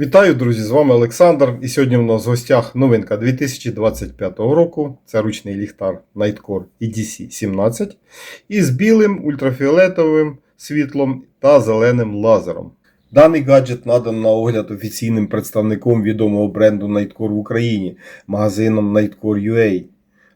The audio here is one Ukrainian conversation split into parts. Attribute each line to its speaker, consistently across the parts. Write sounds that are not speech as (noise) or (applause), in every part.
Speaker 1: Вітаю, друзі! З вами Олександр. І сьогодні у нас в гостях новинка 2025 року. Це ручний ліхтар Nightcore EDC 17 із білим ультрафіолетовим світлом та зеленим лазером. Даний гаджет надан на огляд офіційним представником відомого бренду Nightcore в Україні, магазином Nightcore UA.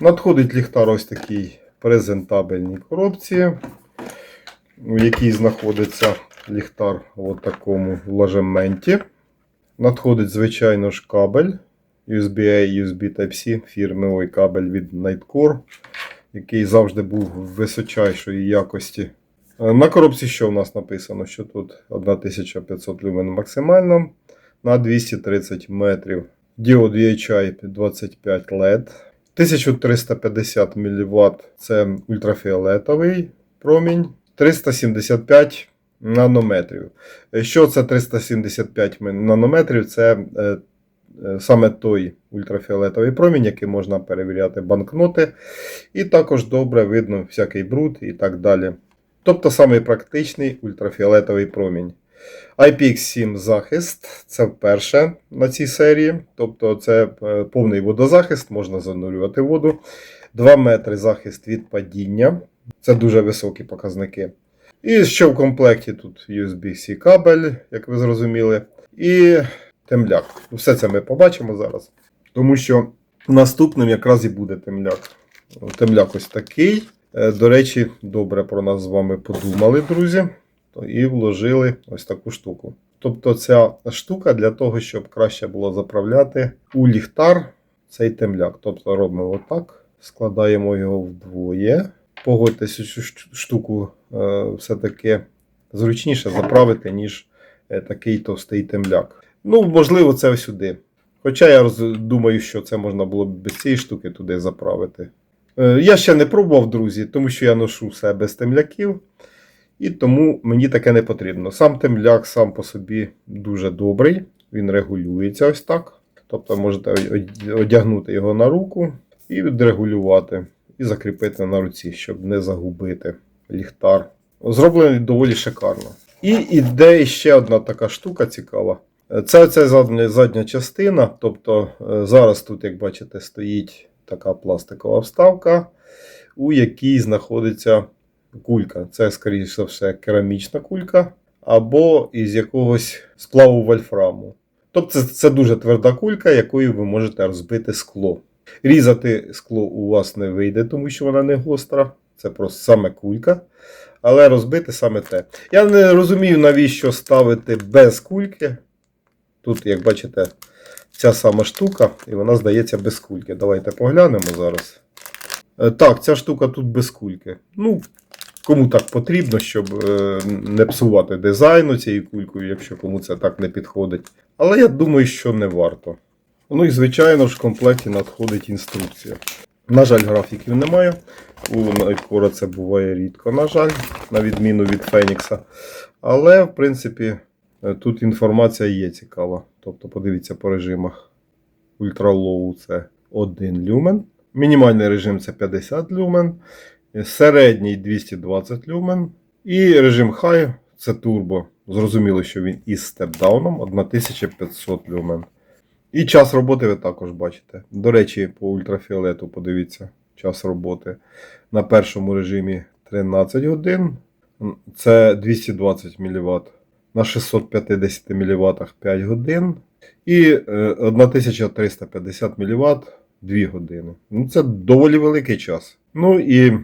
Speaker 1: Надходить ліхтар ось такій презентабельній коробці, у якій знаходиться ліхтар в такому ложементі. Надходить, звичайно ж, кабель USB-A, USB Type-C, фірмовий кабель від Nightcore, який завжди був височайшої якості. На коробці що в нас написано? Що тут 1500 люмен максимально на 230 метрів. Діод VHI 25 LED. 1350 мВт це ультрафіолетовий промінь. 375 нанометрів. Що це 375 нанометрів? Це е, е, саме той ультрафіолетовий промінь, який можна перевіряти банкноти. І також добре видно всякий бруд і так далі. Тобто самий практичний ультрафіолетовий промінь. IPX7 захист це вперше на цій серії. Тобто це е, повний водозахист, можна занурювати воду. 2 метри захист від падіння. Це дуже високі показники. І що в комплекті тут USB-C кабель, як ви зрозуміли, і темляк. Все це ми побачимо зараз. Тому що наступним якраз і буде темляк. Темляк ось такий. Е, До речі, добре про нас з вами подумали, друзі, і вложили ось таку штуку. Тобто ця штука для того, щоб краще було заправляти у ліхтар цей темляк. Тобто робимо отак, складаємо його вдвоє. Погодьтесь, цю штуку е, все-таки зручніше заправити, ніж е, такий товстий темляк. Ну, можливо, це сюди. Хоча я думаю, що це можна було б без цієї штуки туди заправити. Е, Я ще не пробував, друзі, тому що я ношу все без темляків. І тому мені таке не потрібно. Сам темляк сам по собі дуже добрий, він регулюється ось так. Тобто можете одягнути його на руку і відрегулювати, і закріпити на руці, щоб не загубити ліхтар. Зроблений доволі шикарно. І іде ще одна така штука цікава. Це ця задня, задня частина. Тобто е, зараз тут, як бачите, стоїть така пластикова вставка, у якій знаходиться кулька. Це, скоріш за все, керамічна кулька або із якогось сплаву вольфраму. Тобто це, це дуже тверда кулька, якою ви можете розбити скло. Різати скло у вас не вийде, тому що вона не гостра. Це просто саме кулька. Але розбити саме те. Я не розумію, навіщо ставити без кульки. Тут, як бачите, ця сама штука, і вона здається без кульки. Давайте поглянемо зараз. Е, Так, ця штука тут без кульки. Ну, кому так потрібно, щоб е, не псувати дизайну цією кулькою, якщо кому це так не підходить. Але я думаю, що не варто. Ну і звичайно ж в комплекті надходить інструкція. На жаль, графіків немає. У Nightcore це буває рідко, на жаль, на відміну від Фенікса. Але, в принципі, е, тут інформація є цікава. Тобто, подивіться по режимах. Ультралоу це 1 люмен. Мінімальний режим це 50 люмен. Середній 220 люмен. І режим High це турбо. Зрозуміло, що він із степдауном 1500 люмен. І час роботи ви також бачите. До речі, по ультрафіолету подивіться час роботи. На першому режимі 13 годин. Це 220 мВт. На 650 мВт 5 годин. І е, 1350 мВт 2 години. Ну, це доволі великий час. Ну і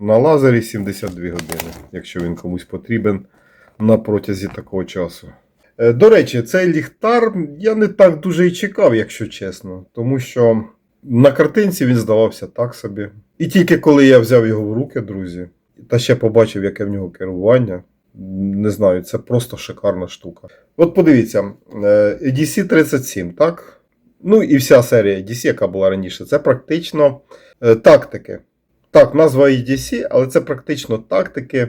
Speaker 1: на лазері 72 години, якщо він комусь потрібен на протязі такого часу. Е, До речі, цей ліхтар я не так дуже і чекав, якщо чесно. Тому що на картинці він здавався так собі. І тільки коли я взяв його в руки, друзі, та ще побачив, яке в нього керування, Не знаю, це просто шикарна штука. От подивіться, е, EDC 37, так? Ну і вся серія EDC, яка була раніше, це практично е, тактики. Так, назва EDC, але це практично тактики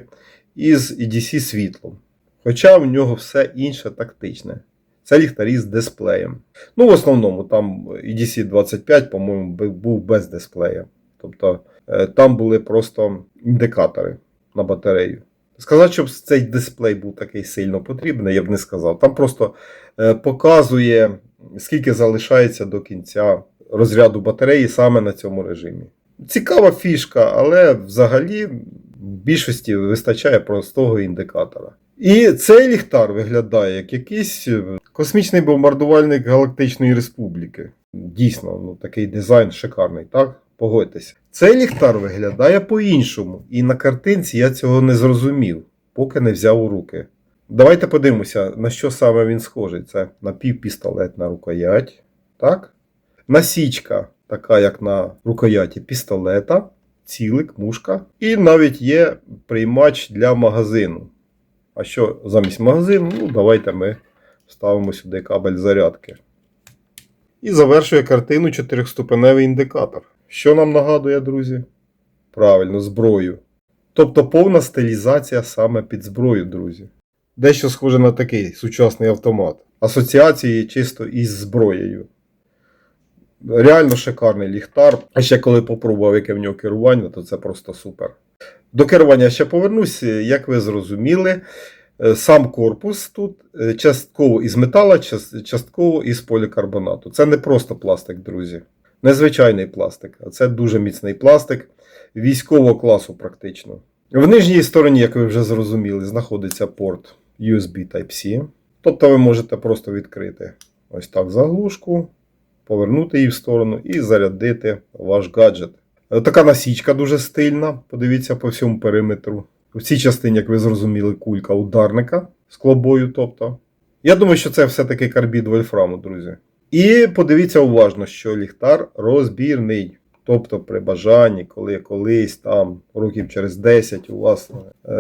Speaker 1: із EDC світлом. Хоча в нього все інше тактичне. Це ліхтарі з дисплеєм. Ну, в основному, там EDC 25, по-моєму, був без дисплея. Тобто е, там були просто індикатори на батарею. Сказати, щоб цей дисплей був такий сильно потрібний, я б не сказав. Там просто е, показує, скільки залишається до кінця розряду батареї саме на цьому режимі. Цікава фішка, але взагалі в більшості вистачає простого індикатора. І цей ліхтар виглядає як якийсь е, космічний бомбардувальник Галактичної Республіки. Дійсно, ну такий дизайн шикарний, так? Погодьтесь. Цей ліхтар виглядає по-іншому, і на картинці я цього не зрозумів, поки не взяв у руки. Давайте подивимося, на що саме він схожий. Це напівпістолетна рукоять. Так? Насічка, така як на рукояті пістолета, цілик, мушка. І навіть є приймач для магазину. А що замість магазину? Ну, давайте ми вставимо сюди кабель зарядки. І завершує картину чотирьохступеневий індикатор. Що нам нагадує, друзі? Правильно, зброю. Тобто повна стилізація саме під зброю, друзі. Дещо схоже на такий сучасний автомат. Асоціації чисто із зброєю. Реально шикарний ліхтар. А ще коли попробував, яке в нього керування, то це просто супер. До керування ще повернусь, як ви зрозуміли, е, сам корпус тут е, частково із метала, частково із полікарбонату. Це не просто пластик, друзі. Незвичайний пластик, а це дуже міцний пластик військового класу, практично. В нижній стороні, як ви вже зрозуміли, знаходиться порт USB Type-C. Тобто ви можете просто відкрити ось так заглушку, повернути її в сторону і зарядити ваш гаджет. Е, Така насічка дуже стильна. Подивіться по всьому периметру. В цій частині, як ви зрозуміли, кулька ударника з клобою. Тобто. Я думаю, що це все-таки карбід вольфраму, друзі. І подивіться уважно, що ліхтар розбірний. Тобто, при бажанні, коли колись там років через 10 у вас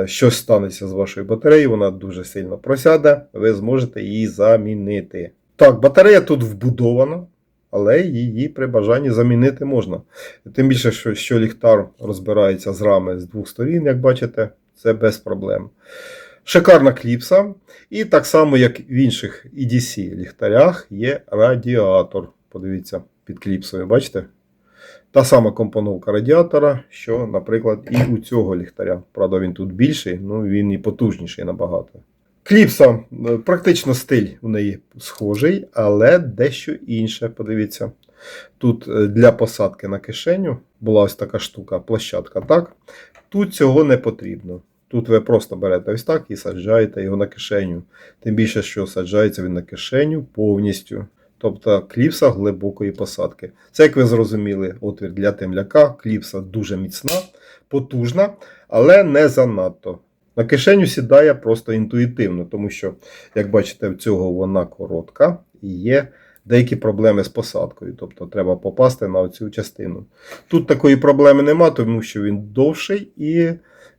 Speaker 1: щось станеться з вашою батареєю, вона дуже сильно просяде, ви зможете її замінити. Так, батарея тут вбудована, але її при бажанні замінити можна. Тим більше, що, що ліхтар розбирається з рами з двох сторін, як бачите, це без проблем. Шикарна кліпса. І так само, як в інших EDC ліхтарях, є радіатор. Подивіться, під кліпсою, бачите? Та сама компоновка радіатора, що, наприклад, і у цього ліхтаря. Правда, він тут більший, ну він і потужніший набагато. Кліпса, е, практично стиль у неї схожий, але дещо інше. Подивіться. Тут е, для посадки на кишеню була ось така штука, площадка, так? Тут цього не потрібно. Тут ви просто берете ось так і саджаєте його на кишеню. Тим більше, що саджається він на кишеню повністю. Тобто кліпса глибокої посадки. Це, як ви зрозуміли, отвір для темляка. Кліпса дуже міцна, потужна, але не занадто. На кишеню сідає просто інтуїтивно, тому що, як бачите, в цього вона коротка і є деякі проблеми з посадкою. Тобто треба попасти на цю частину. Тут такої проблеми нема, тому що він довший і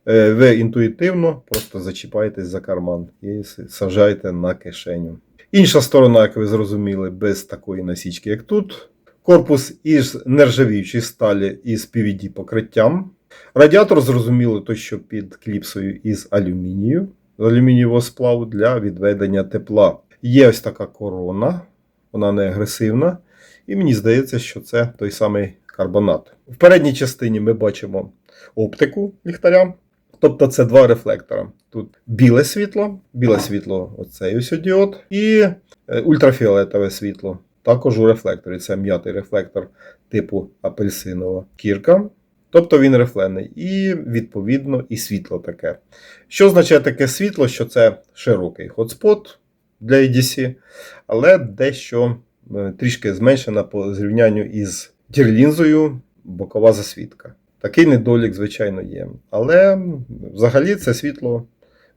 Speaker 1: е, ви інтуїтивно просто зачіпаєтесь за карман і саджаєте на кишеню. Інша сторона, як ви зрозуміли, без такої насічки, як тут. Корпус із нержавіючої сталі із PVD покриттям. Радіатор, зрозуміло, той, що під кліпсою із алюмінію, алюмінієвого сплаву для відведення тепла. Є ось така корона, вона не агресивна. І мені здається, що це той самий карбонат. В передній частині ми бачимо оптику ліхтаря. Тобто це два рефлектора. Тут біле світло, біле світло оцей ось діод, і е, ультрафіолетове світло. Також у рефлекторі. Це м'ятий рефлектор типу апельсинова кірка. Тобто він рефлений. І, відповідно, і світло таке. Що означає таке світло? Що це широкий хотспот для EDC, але дещо е, трішки зменшена по зрівнянню із дірлінзою бокова засвітка. Такий недолік, звичайно, є. Але взагалі це світло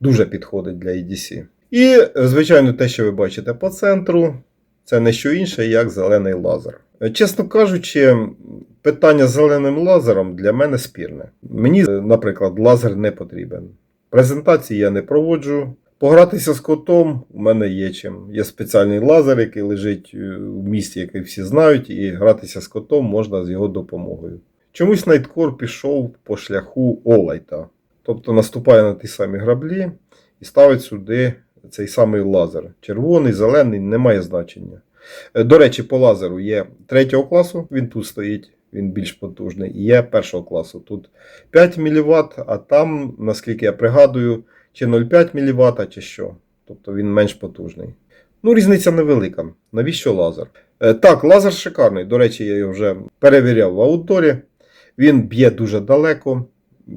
Speaker 1: дуже підходить для EDC. І, е, звичайно, те, що ви бачите по центру, це не що інше, як зелений лазер. Е, Чесно кажучи, питання з зеленим лазером для мене спірне. Мені, е, наприклад, лазер не потрібен. Презентації я не проводжу. Погратися з котом у мене є чим. Є спеціальний лазер, який лежить е, в місті, який всі знають, і гратися з котом можна з його допомогою. Чомусь Найткор пішов по шляху Олайта. Тобто наступає на ті самі граблі і ставить сюди цей самий лазер. Червоний, зелений, не має значення. Е, До речі, по лазеру є третього класу, він тут стоїть, він більш потужний, і є першого класу. Тут 5 мВт, а там, наскільки я пригадую, чи 0,5 мВт, чи що. Тобто він менш потужний. Ну, різниця невелика. Навіщо лазер? Е, Так, лазер шикарний. До речі, я його вже перевіряв в аудиторі. Він б'є дуже далеко, е,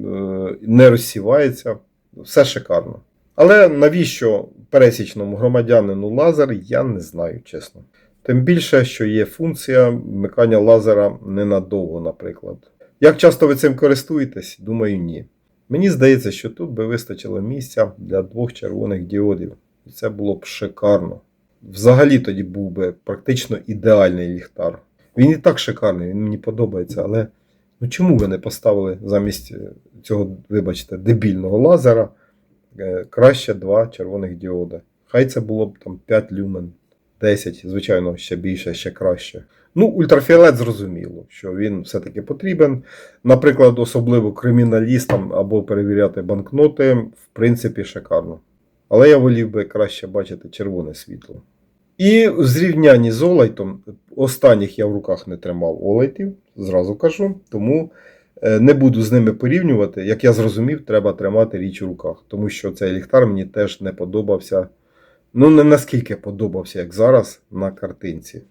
Speaker 1: не розсівається. Все шикарно. Але навіщо пересічному громадянину лазер, я не знаю, чесно. Тим більше, що є функція вмикання лазера ненадовго, наприклад. Як часто ви цим користуєтесь? Думаю, ні. Мені здається, що тут би вистачило місця для двох червоних діодів. І це було б шикарно. Взагалі тоді був би практично ідеальний ліхтар. Він і так шикарний, він мені подобається, але ну чому ви не поставили замість цього, вибачте, дебільного лазера краще два червоних діоди? Хай це було б там 5 люмен, 10, звичайно, ще більше, ще краще. Ну, ультрафіолет зрозуміло, що він все-таки потрібен. Наприклад, особливо криміналістам або перевіряти банкноти, в принципі, шикарно. Але я волів би краще бачити червоне світло. І в зрівнянні з Олайтом, останніх я в руках не тримав Олайтів, зразу кажу, тому е, не буду з ними порівнювати. Як я зрозумів, треба тримати річ у руках, тому що цей ліхтар мені теж не подобався. Ну, не наскільки подобався, як зараз на картинці.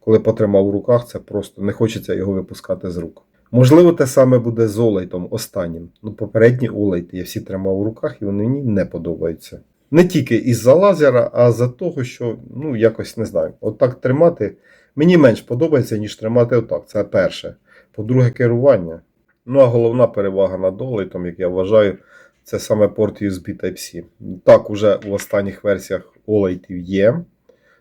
Speaker 1: Коли потримав у руках, це просто не хочеться його випускати з рук. Можливо, те саме буде з Олейтом останнім. Ну, попередні Олейти я всі тримав у руках, і вони мені не подобаються. Не тільки із-за лазера, а за того, що, ну, якось не знаю, отак тримати мені менш подобається, ніж тримати отак. Це перше. По-друге, керування. Ну, а головна перевага над Олейтом, як я вважаю, це саме порт USB Type-C. Так, уже в останніх версіях Олейтів є.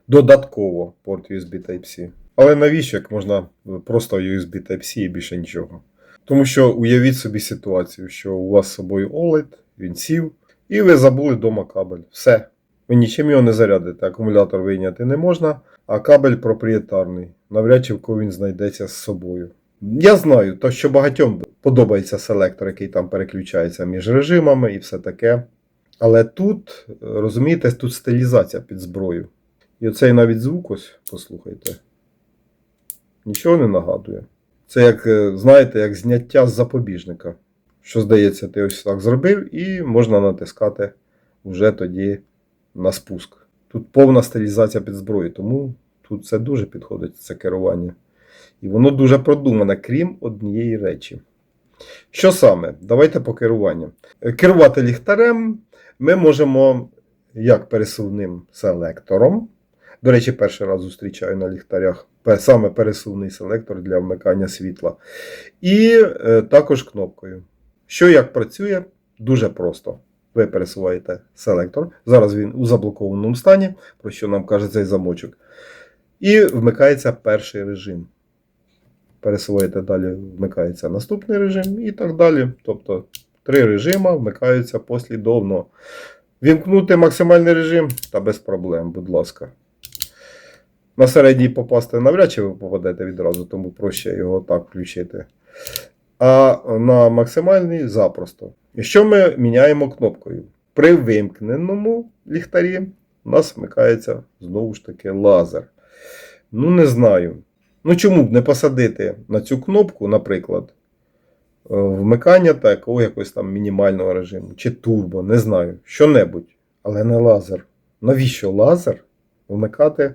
Speaker 1: Додатково порт USB Type-C. Але навіщо, як можна просто USB Type-C і більше нічого? Тому що уявіть собі ситуацію, що у вас з собою OLED, він сів, і ви забули вдома кабель. Все. Ви нічим його не зарядите. Акумулятор вийняти не можна, а кабель проприєтарний. Навряд чи в кого він знайдеться з собою. Я знаю, то що багатьом подобається селектор, який там переключається між режимами і все таке. Але тут, розумієте, тут стилізація під зброю. І оцей навіть звук ось, послухайте. Нічого не нагадує. Це як, е, знаєте, як зняття з запобіжника. Що здається, ти ось так зробив, і можна натискати вже тоді на спуск. Тут повна стилізація під зброю, тому тут це дуже підходить, це керування. І воно дуже продумане, крім однієї речі. Що саме? Давайте по керуванню. Керувати ліхтарем ми можемо як пересувним селектором. До речі, перший раз зустрічаю на ліхтарях саме пересувний селектор для вмикання світла. І е, також кнопкою. Що як працює? Дуже просто. Ви пересуваєте селектор. Зараз він у заблокованому стані, про що нам каже цей замочок. І вмикається перший режим. Пересуваєте далі, вмикається наступний режим і так далі. Тобто три режима вмикаються послідовно. Вімкнути максимальний режим та без проблем, будь ласка. На середній попасти навряд чи ви попадете відразу, тому проще його так включити. А на максимальний запросто. І що ми міняємо кнопкою? При вимкненому ліхтарі у нас вмикається знову ж таки лазер. Ну, не знаю. Ну чому б не посадити на цю кнопку, наприклад, е, вмикання такого якогось там мінімального режиму, чи турбо, не знаю, що-небудь, але не лазер. Навіщо лазер вмикати?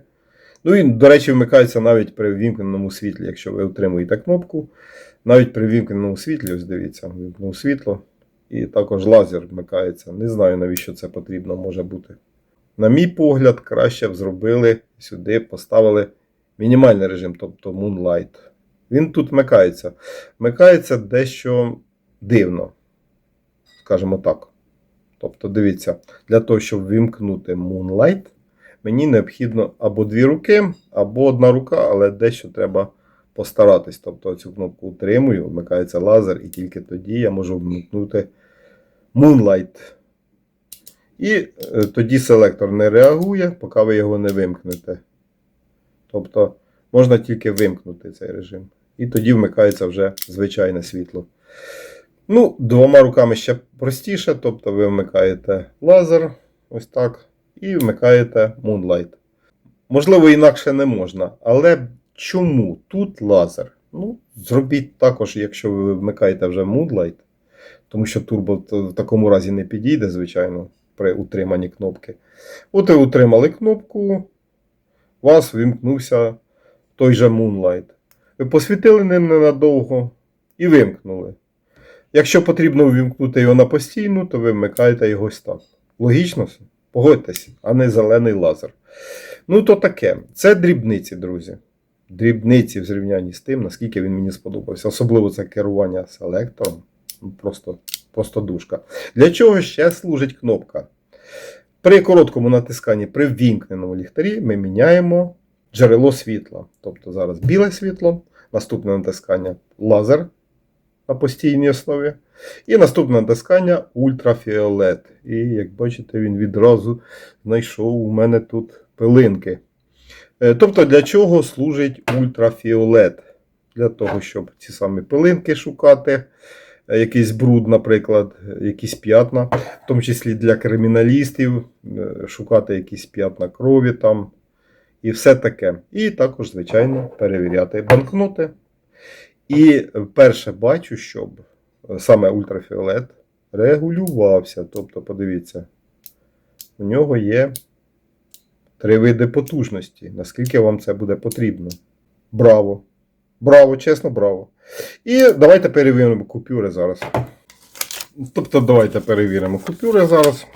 Speaker 1: Ну і, до речі, вмикається навіть при вімкненому світлі, якщо ви утримуєте кнопку. Навіть при вімкненому світлі, ось дивіться, вімкнув світло. І також лазер вмикається. Не знаю, навіщо це потрібно може бути. На мій погляд, краще б зробили сюди, поставили мінімальний режим, тобто Moonlight. Він тут вмикається. Вмикається дещо дивно, скажімо так. Тобто, дивіться, для того, щоб вімкнути Moonlight, мені необхідно або дві руки, або одна рука, але дещо треба постаратись. Тобто цю кнопку утримую, вмикається лазер, і тільки тоді я можу вмикнути Moonlight. І е, тоді селектор не реагує, поки ви його не вимкнете. Тобто можна тільки вимкнути цей режим. І тоді вмикається вже звичайне світло. Ну, двома руками ще простіше, тобто ви вмикаєте лазер, ось так, і вмикаєте Moonlight. Можливо, інакше не можна, але чому тут лазер? Ну, зробіть також, якщо ви вмикаєте вже Moonlight, тому що турбо в такому разі не підійде, звичайно, при утриманні кнопки. От ви утримали кнопку, у вас вимкнувся той же Moonlight. Ви посвітили ним ненадовго і вимкнули. Якщо потрібно вимкнути його на постійну, то ви вмикаєте його так. Логічно? все? Погодьтесь, а не зелений лазер. Ну, то таке. Це дрібниці, друзі. Дрібниці в зрівнянні з тим, наскільки він мені сподобався. Особливо це керування селектором. Ну, Просто, просто душка. Для чого ще служить кнопка? При короткому натисканні при ввімкненому ліхтарі ми міняємо джерело світла. Тобто зараз біле світло, наступне натискання лазер на постійній основі. І наступне натискання ультрафіолет. І як бачите, він відразу знайшов у мене тут пилинки. Е, Тобто, для чого служить ультрафіолет? Для того, щоб ці самі пилинки шукати, якийсь бруд, наприклад, е, якісь п'ятна, в тому числі для криміналістів, е, шукати якісь п'ятна крові там і все таке. І також, звичайно, перевіряти банкноти. І перше бачу, щоб е, саме ультрафіолет регулювався. Тобто, подивіться, у нього є три види потужності. Наскільки вам це буде потрібно? Браво! Браво, чесно, браво. І давайте перевіримо купюри зараз. Тобто, давайте перевіримо купюри зараз.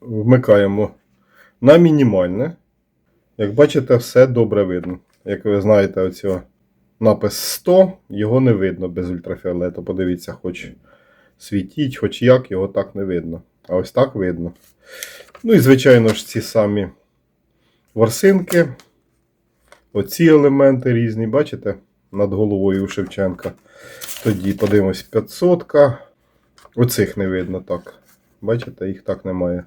Speaker 1: Вмикаємо на мінімальне. Як бачите, все добре видно. Як ви знаєте, оцього напис 100, його не видно без ультрафіолету. Подивіться, хоч світіть, хоч як, його так не видно. А ось так видно. Ну і, звичайно ж, ці самі ворсинки. Оці елементи різні, бачите, над головою у Шевченка. Тоді подивимось 500. ка Оцих не видно так. Бачите, їх так немає.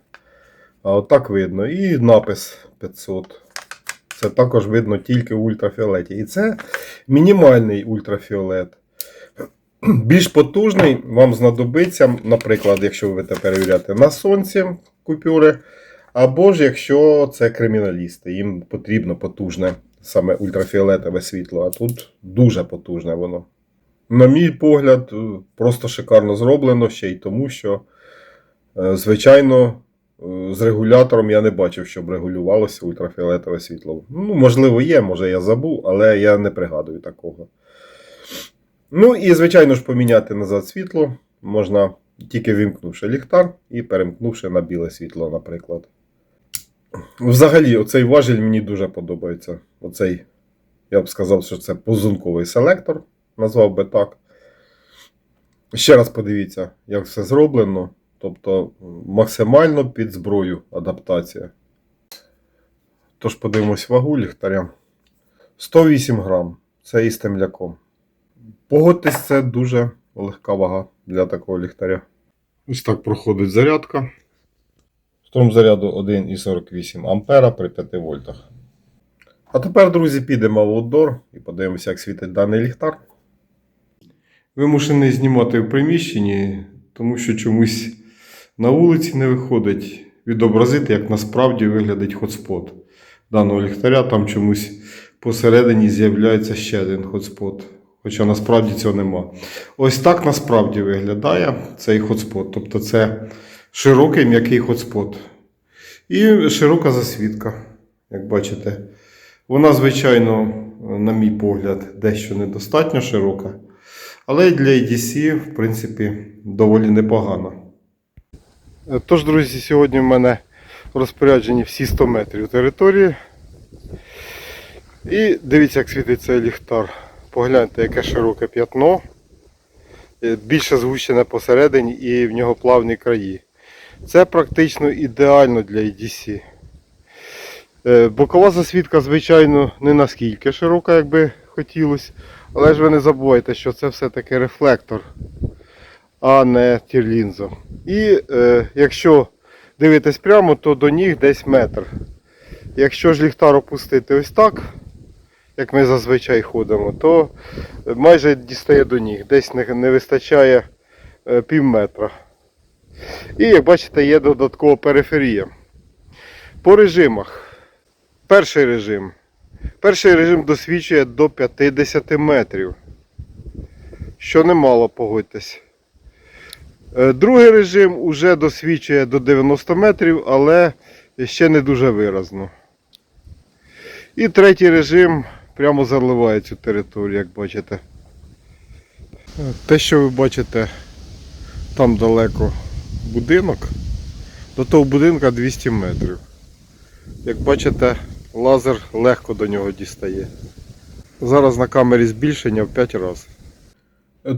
Speaker 1: А отак видно. І напис 500. Це також видно тільки в ультрафіолеті. І це мінімальний ультрафіолет. (clears throat) Більш потужний вам знадобиться, наприклад, якщо ви будете перевіряти на сонці купюри, або ж якщо це криміналісти, їм потрібно потужне саме ультрафіолетове світло, а тут дуже потужне воно. На мій погляд, е, просто шикарно зроблено ще й тому, що, е, звичайно, е, з регулятором я не бачив, щоб регулювалося ультрафіолетове світло. Ну, можливо, є, може я забув, але я не пригадую такого. Ну і, звичайно ж, поміняти назад світло можна тільки вімкнувши ліхтар і перемкнувши на біле світло, наприклад. Взагалі, оцей важіль мені дуже подобається. Оцей, я б сказав, що це позунковий селектор, назвав би так. Ще раз подивіться, як все зроблено. Тобто максимально під зброю адаптація. Тож подивимось вагу ліхтаря. 108 грам. Це із темляком. Погодьтесь, це дуже легка вага для такого ліхтаря. Ось так проходить зарядка. Струм заряду 1,48 ампера при 5 вольтах. А тепер, друзі, підемо в аутдор і подивимося, як світить даний ліхтар. Вимушений знімати в приміщенні, тому що чомусь на вулиці не виходить відобразити, як насправді виглядить хотспот даного ліхтаря. Там чомусь посередині з'являється ще один хотспот. Хоча насправді цього нема. Ось так насправді виглядає цей хотспот. Тобто це широкий м'який хотспот. І широка засвітка, як бачите. Вона, звичайно, на мій погляд, дещо недостатньо широка. Але для EDC, в принципі, доволі непогано. Тож, друзі, сьогодні в мене розпоряджені всі 100 метрів території. І дивіться, як світить цей ліхтар. Погляньте, яке широке п'ятно. Е, Більше згущене посередині і в нього плавні краї. Це практично ідеально для EDC. Е, Бокова засвітка, звичайно, не наскільки широка, як би хотілося. Але ж ви не забувайте, що це все-таки рефлектор, а не тірлінза. І е, якщо дивитись прямо, то до ніг десь метр. Якщо ж ліхтар опустити ось так, як ми зазвичай ходимо, то майже дістає до ніг. Десь не, не вистачає е, пів метра. І як бачите, є додаткова периферія. По режимах. Перший режим. Перший режим досвідчує до 50 метрів. Що немало, погодьтесь. Е, Другий режим уже досвідчує до 90 метрів, але ще не дуже виразно. І третій режим прямо заливає цю територію, як бачите. Е, Те, що ви бачите там далеко будинок, до того будинка 200 метрів. Як бачите, лазер легко до нього дістає. Зараз на камері збільшення в 5 разів.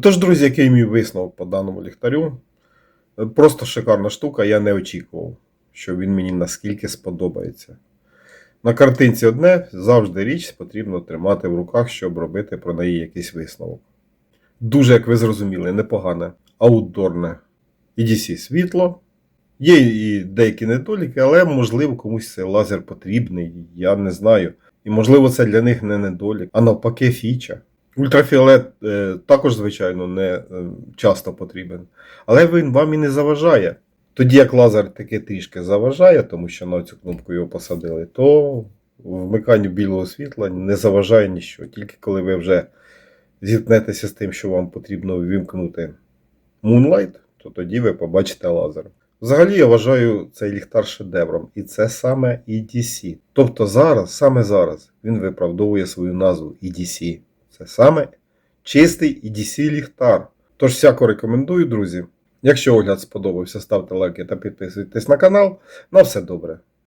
Speaker 1: Тож, друзі, який мій висновок по даному ліхтарю? Просто шикарна штука, я не очікував, що він мені наскільки сподобається. На картинці одне завжди річ потрібно тримати в руках, щоб робити про неї якийсь висновок. Дуже, як ви зрозуміли, непогане аутдорне EDC світло. Є і деякі недоліки, але можливо комусь цей лазер потрібний, я не знаю. І можливо це для них не недолік, а навпаки фіча. Ультрафіолет е, також, звичайно, не е, часто потрібен. Але він вам і не заважає. Тоді як лазер таки трішки заважає, тому що на цю кнопку його посадили, то вмиканню білого світла не заважає нічого. Тільки коли ви вже зіткнетеся з тим, що вам потрібно ввімкнути Moonlight, то тоді ви побачите лазер. Взагалі я вважаю цей ліхтар шедевром, і це саме EDC. Тобто зараз, саме зараз, він виправдовує свою назву EDC. Це саме чистий EDC ліхтар. Тож всяко рекомендую, друзі. Якщо огляд сподобався, ставте лайки та підписуйтесь на канал. На все добре.